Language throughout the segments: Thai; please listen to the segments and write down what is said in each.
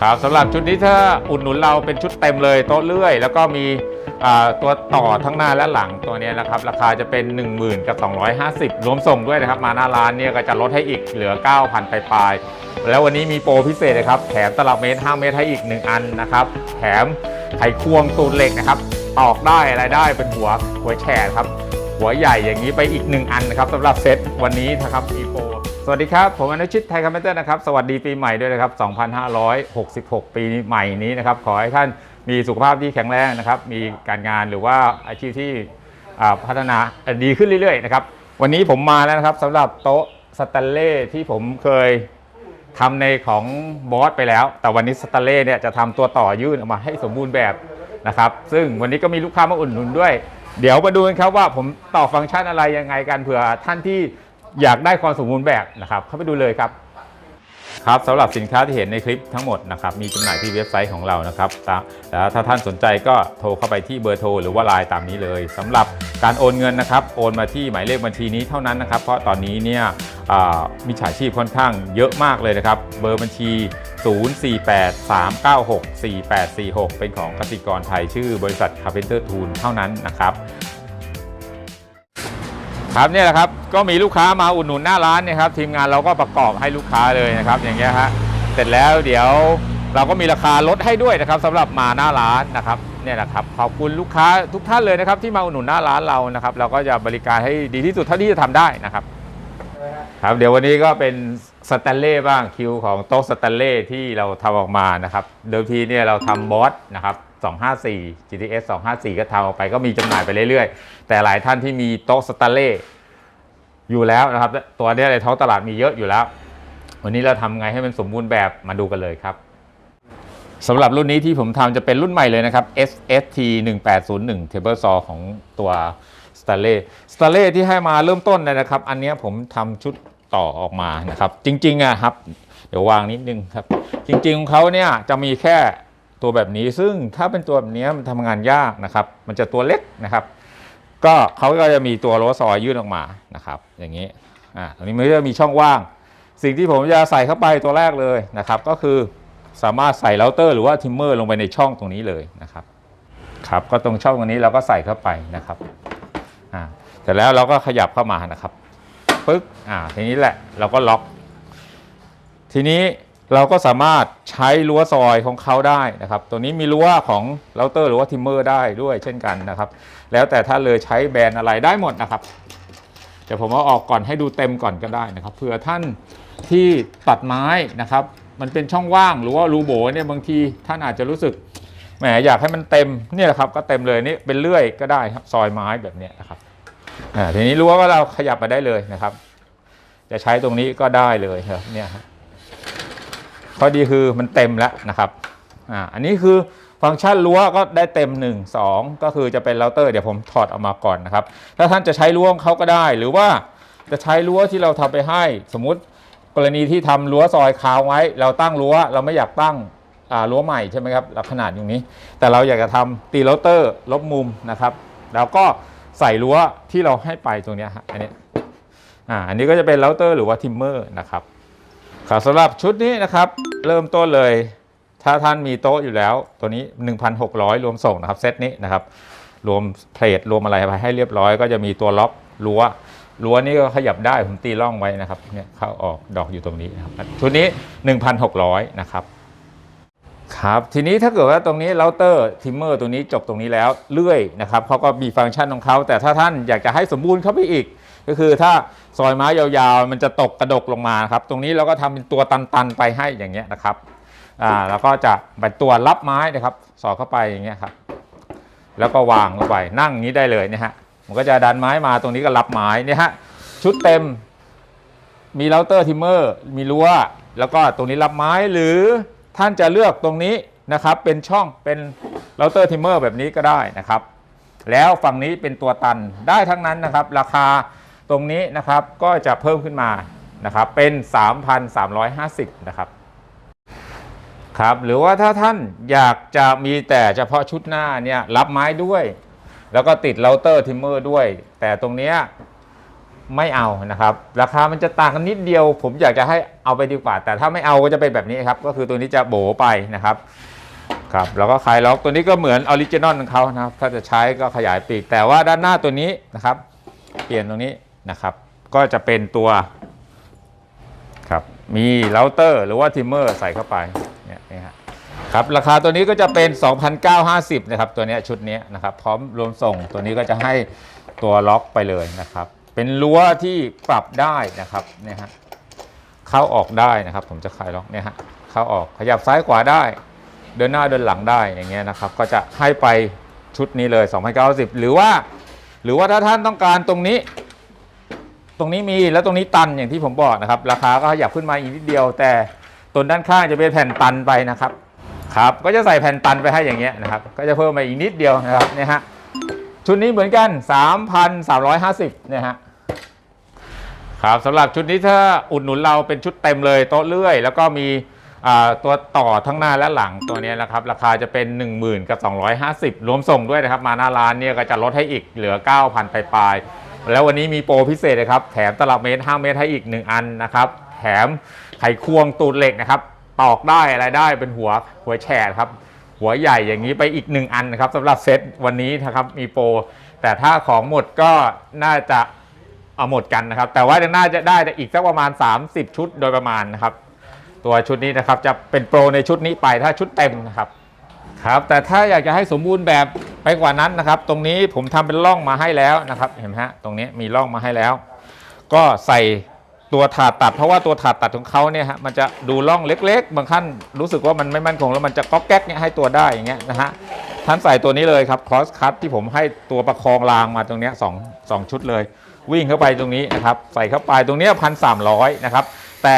ครับสำหรับชุดนี้ถ้าอุดหนุนเราเป็นชุดเต็มเลยโต๊ะเลื่อย แล้วก็มีตัวต่อทั้งหน้าและหลังตัวนี้นะครับ ราคาจะเป็น 10,000 กับ 250 รวมส่งด้วยนะครับ มาหน้าร้านเนี่ยก็จะลดให้อีกเหลือ 9,000ปลายแล้ววันนี้มีโปรพิเศษนะครับแถมตลับเมตร 5 เมตรให้อีก 1 อันนะครับ แถมไขควงตูนเหล็กนะครับ ตอกได้อะไรได้เป็นหัวหัวแฉกครับ หัวใหญ่อย่างนี้ไปอีก 1 อันนะครับสำหรับเซตวันนี้นะครับอีโปร สวัสดีครับ ผมอนุชิตไทยคอมเมนเตอร์นะครับ สวัสดีปีใหม่ด้วยนะครับ 2566 ปีใหม่นี้นะครับ ขอให้ท่านมีสุขภาพที่แข็งแรงนะครับ มีการงานหรือว่าอาชีพที่พัฒนาดีขึ้นเรื่อยๆนะครับ วันนี้ผมมาแล้วนะครับสำหรับโต๊ะสแตนเล่ที่ผมเคยทำในของบอสไปแล้ว แต่วันนี้สแตนเล่เนี่ยจะทำตัวต่อยื่นออกมาให้สมบูรณ์แบบนะครับ ซึ่งวันนี้ก็มีลูกค้ามาอุดหนุนด้วย เดี๋ยวมาดูกันครับว่าผมต่อฟังก์ชันอะไรยังไงกันเผื่อท่านที่ อยากได้ความสมบูรณ์แบบนะครับเข้าไปดูเลยครับครับสำหรับสินค้าที่เห็นในคลิปทั้งหมดนะครับมีจำหน่ายที่เว็บไซต์ของเรานะครับแล้วถ้าท่านสนใจก็โทรเข้าไปที่เบอร์โทรหรือว่าไลน์ตามนี้เลยสำหรับการโอนเงินนะครับโอนมาที่หมายเลขบัญชีนี้เท่านั้นนะครับ เพราะตอนนี้เนี่ยมิจฉาชีพค่อนข้างเยอะมากเลยนะครับ เบอร์บัญชี 0483964846 เป็นของกสิกรไทยชื่อบริษัท Carpenter Tool เท่านั้นนะครับ ครับเนี่ยแหละครับก็มีลูกค้ามาอุดหนุนหน้าร้านเนี่ยครับทีมงานเราก็ประกอบให้ลูกค้าเลยนะครับ อย่างเงี้ยฮะเสร็จแล้วเดี๋ยวเราก็มีราคาลดให้ด้วยนะครับสำหรับมาหน้าร้านนะครับเนี่ยนะครับขอบคุณลูกค้าทุกท่านเลยนะครับ ที่มาอุดหนุนหน้าร้านเรานะครับ เราก็จะบริการให้ดีที่สุดเท่าที่จะทำได้นะครับครับเดี๋ยววันนี้ก็เป็นสแตนเล่บ้างคิวของโต๊ะสแตนเล่ที่เราทำออกมานะครับเดิมทีเนี่ยเราทำบอสนะครับ 254 GTS 254 ก็ทำออกไปก็มีจำหน่ายไปเรื่อยๆ แต่หลายท่านที่มีโต๊ะสแตนเล่อยู่แล้วนะครับ ตัวนี้ในท้องตลาดมีเยอะอยู่แล้ว วันนี้เราทำไงให้มันสมบูรณ์แบบมาดูกันเลยครับสำหรับรุ่นนี้ที่ผมทำจะเป็นรุ่นใหม่เลยนะครับ SST 1801 Table Saw ของตัว s t a n l e y s t a n l e ที่ให้มาเริ่มต้นเลยนะครับ อันนี้ผมทำชุดต่อออกมานะครับ จริงๆอะครับ เดี๋ยววางนิดนึงครับ จริงๆของเขาเนี่ยจะมีแค่ ตัวแบบนี้ซึ่งถ้าเป็นตัวแบบนี้มันทำงานยากนะครับ มันจะตัวเล็กนะครับ ก็เขาก็จะมีตัวโรสซอยยื่นออกมานะครับ อย่างนี้อ่าตรงนี้มันจะมีช่องว่าง สิ่งที่ผมจะใส่เข้าไปตัวแรกเลยนะครับ ก็คือสามารถใส่เราเตอร์หรือว่าทิมเมอร์ลงไปในช่องตรงนี้เลยนะครับครับก็ตรงช่องตรงนี้เราก็ใส่เข้าไปนะครับอ่าเสร็จแล้วเราก็ขยับเข้ามานะครับปึ๊กอ่าทีนี้แหละเราก็ล็อก ทีนี้ เราก็สามารถใช้รั้วซอยของเขาได้นะครับ ตัวนี้มีรั้วของเราเตอร์หรือว่าทิมเมอร์ได้ด้วยเช่นกันนะครับ แล้วแต่ถ้าเลยใช้แบรนด์อะไรได้หมดนะครับ เดี๋ยวผมเอาออกก่อนให้ดูเต็มก่อนก็ได้นะครับ เผื่อท่านที่ตัดไม้นะครับ มันเป็นช่องว่างหรือว่ารูโบเนี่ยบางทีท่านอาจจะรู้สึกแหมอยากให้มันเต็มเนี่ยแหละครับก็เต็มเลยนี่เป็นเลื่อยก็ได้ครับซอยไม้แบบนี้นะครับทีนี้รั้วก็เราขยับมาได้เลยนะครับ จะใช้ตรงนี้ก็ได้เลยครับเนี่ยครับ ข้อดีคือมันเต็มแล้วนะครับอ่าอันนี้คือฟังก์ชันรั้วก็ได้เต็ม 1 2 ก็คือจะเป็นเราเตอร์เดี๋ยวผมถอดออกมาก่อนนะครับถ้าท่านจะใช้รั้วของเขาก็ได้ หรือว่าจะใช้รั้วที่เราทำไปให้ สมมุติกรณีที่ทำรั้วซอยคาวไว้ เราตั้งรั้วเราไม่อยากตั้งอ่ารั้วใหม่ใช่ไหมครับขนาดอย่างนี้ แต่เราอยากจะทำตีเราเตอร์ลบมุมนะครับ แล้วก็ใส่รั้วที่เราให้ไปตรงนี้ฮะอันนี้อ่าอันนี้ก็จะเป็นเราเตอร์หรือว่าทิมเมอร์นะครับ ครับสำหรับชุดนี้นะครับ เริ่มต้นเลย ถ้าท่านมีโต๊ะอยู่แล้ว ตัวนี้ 1,600 รวมส่งนะครับเซตนี้นะครับ รวมเพลทรวมอะไรไปให้เรียบร้อย ก็จะมีตัวล็อกรั้วรั้วนี่ก็ขยับได้ผมตีร่องไว้นะครับเนี่ยเข้าออกดอกอยู่ตรงนี้นะครับชุดนี้ 1,600 นะครับครับทีนี้ถ้าเกิดว่าตรงนี้เราเตอร์ทิมเมอร์ตัวนี้จบตรงนี้แล้วเลื่อยนะครับเขาก็มีฟังก์ชันของเขาแต่ถ้าท่านอยากจะให้สมบูรณ์เข้าไปอีก ก็คือถ้าซอยไม้ยาวๆ มันจะตกกระดกลงมาครับ ตรงนี้เราก็ทำเป็นตัวตันๆไปให้อย่างเงี้ยนะครับอ่าแล้วก็จะเป็นตัวรับไม้นะครับสอดเข้าไปอย่างเงี้ยครับ แล้วก็วางลงไปนั่งอย่างนี้ได้เลยเนี่ยฮะมันก็จะดันไม้มาตรงนี้ก็รับไม้เนี่ยฮะชุดเต็มมีเราเตอร์ทิมเมอร์มีรั้วแล้วก็ตรงนี้รับไม้หรือท่านจะเลือกตรงนี้นะครับเป็นช่องเป็นเราเตอร์ทิมเมอร์แบบนี้ก็ได้นะครับ แล้วฝั่งนี้เป็นตัวตันได้ทั้งนั้นนะครับ ราคา รงนี้นะครับก็จะเพิ่มขึ้นมานะครับเป็น 3,350 นะครับครับหรือว่าถ้าท่านอยากจะมีแต่เฉพาะชุดหน้าเนี่ยรับไม้ด้วย แล้วก็ติดเราเตอร์ทิมเมอร์ด้วย แต่ตรงเนี้ยไม่เอานะครับ ราคามันจะต่างกันนิดเดียว ผมอยากจะให้เอาไปดีกว่า แต่ถ้าไม่เอาก็จะเป็นแบบนี้ครับ ก็คือตัวนี้จะโบไปนะครับครับแล้วก็คลายล็อกตัวนี้ก็เหมือนออริจินอลของเขานะครับ ถ้าจะใช้ก็ขยายปีกแต่ว่าด้านหน้าตัวนี้นะครับ เปลี่ยนตรงนี้ นะครับ ก็จะเป็นตัวครับมีเราเตอร์หรือว่าทิมเมอร์ใส่เข้าไปเนี่ยนี่ฮะครับราคาตัวนี้ก็จะเป็น 2,950นะครับตัวนี้ชุดนี้นะครับพร้อมรวมส่งตัวนี้ก็จะให้ตัวล็อกไปเลยนะครับ เป็นรั้วที่ปรับได้นะครับเนี่ยฮะเข้าออกได้นะครับ ผมจะคลายล็อกเนี่ยฮะเข้าออกขยับซ้ายขวาได้ เดินหน้าเดินหลังได้อย่างเงี้ยนะครับ ก็จะให้ไปชุดนี้เลย 2,950หรือว่า หรือว่าถ้าท่านต้องการตรงนี้ ตรงนี้มีแล้วตรงนี้ตันอย่างที่ผมบอกนะครับ ราคาก็ขยับขึ้นมาอีกนิดเดียว แต่ตนด้านข้างจะเป็นแผ่นตันไปนะครับครับ ก็จะใส่แผ่นตันไปให้อย่างเงี้ยนะครับ ก็จะเพิ่มมาอีกนิดเดียวนะครับเนี่ยฮะชุดนี้เหมือนกัน 3,350เนี่ยฮะครับสำหรับชุดนี้ถ้าอุดหนุนเราเป็นชุดเต็มเลยโต๊ะเลื่อย แล้วก็มีตัวต่อทั้งหน้าและหลังตัวนี้นะครับ ราคาจะเป็น 10,000 กับ 250 รวมส่งด้วยนะครับ มาหน้าร้านเนี่ยก็จะลดให้อีกเหลือ 9,000 ปลายๆ แล้ววันนี้มีโปรพิเศษนะครับ แถมตลับเมตร 5 เมตรให้อีก 1 อันนะครับ แถมไขควงตูดเหล็กนะครับ ตอกได้อะไรได้เป็นหัวหัวแฉกครับ หัวใหญ่อย่างนี้ไปอีก 1 อันนะครับสำหรับเซตวันนี้นะครับมีโปร แต่ถ้าของหมดก็น่าจะเอาหมดกันนะครับ แต่ว่าน่าจะได้อีกสักประมาณ 30 ชุดโดยประมาณนะครับ ตัวชุดนี้นะครับจะเป็นโปรในชุดนี้ไปถ้าชุดเต็มนะครับ ครับแต่ถ้าอยากจะให้สมบูรณ์แบบไปกว่านั้นนะครับ ตรงนี้ผมทำเป็นร่องมาให้แล้วนะครับ เห็นไหมฮะตรงนี้มีร่องมาให้แล้ว ก็ใส่ตัวถาดตัด เพราะว่าตัวถาดตัดของเขาเนี่ยฮะมันจะดูร่องเล็ก ๆ บางท่านรู้สึกว่ามันไม่มั่นคงแล้วมันจะก๊อกแก๊กเนี่ยให้ตัวได้อย่างเงี้ยนะฮะท่านใส่ตัวนี้เลยครับ cross cut ที่ผมให้ตัวประคองรางมาตรงนี้สองสองชุดเลย วิ่งเข้าไปตรงนี้นะครับ ใส่เข้าไปตรงนี้พันสามร้อยนะครับ แต่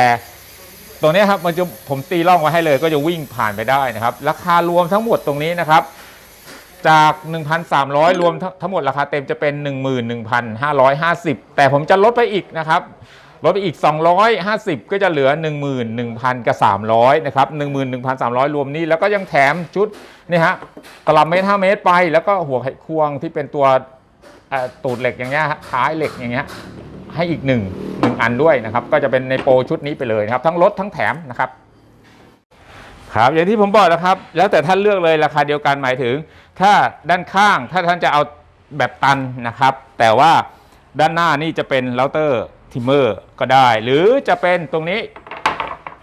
รงนี้ครับมันจะผมตีร่องไว้ให้เลย ก็จะวิ่งผ่านไปได้นะครับ ราคารวมทั้งหมดตรงนี้นะครับ จาก 1,300 รวมทั้งทั้งหมดราคาเต็มจะเป็น 11,550 แต่ผมจะลดไปอีกนะครับลดไปอีก 250 ก็จะเหลือ 11,000 กับ 300 นะครับ 11,300 รวมนี้ แล้วก็ยังแถมชุดนี่ฮะตลับเมตร 5 เมตรไป แล้วก็หัวไขควงที่เป็นตัวตูดเหล็กอย่างเงี้ยฮะท้ายเหล็กอย่างเงี้ย ให้อีกหนึ่งอันด้วยนะครับ ก็จะเป็นในโปรชุดนี้ไปเลยนะครับ ทั้งลดทั้งแถมนะครับครับอย่างที่ผมบอกนะครับ แล้วแต่ท่านเลือกเลยราคาเดียวกันหมายถึง ถ้าด้านข้างถ้าท่านจะเอาแบบตันนะครับ แต่ว่าด้านหน้านี่จะเป็นเราเตอร์ทิมเมอร์ก็ได้ หรือจะเป็นตรงนี้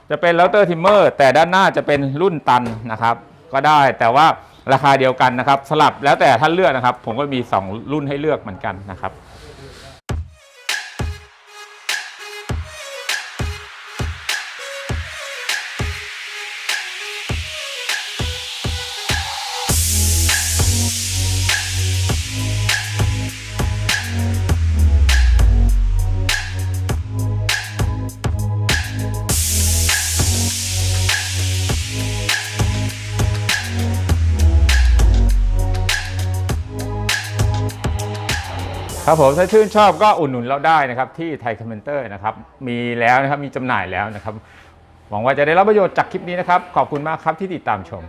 จะเป็นเราเตอร์ทิมเมอร์แต่ด้านหน้าจะเป็นรุ่นตันนะครับ ก็ได้แต่ว่าราคาเดียวกันนะครับ สลับแล้วแต่ท่านเลือกนะครับ ผมก็มี 2 รุ่นให้เลือกเหมือนกันนะครับ ครับผมถ้าชื่นชอบก็อุดหนุนเราได้นะครับที่ไทยคอมเมนเตอร์นะครับมีแล้วนะครับมีจำหน่ายแล้วนะครับ หวังว่าจะได้รับประโยชน์จากคลิปนี้นะครับ ขอบคุณมากครับที่ติดตามชม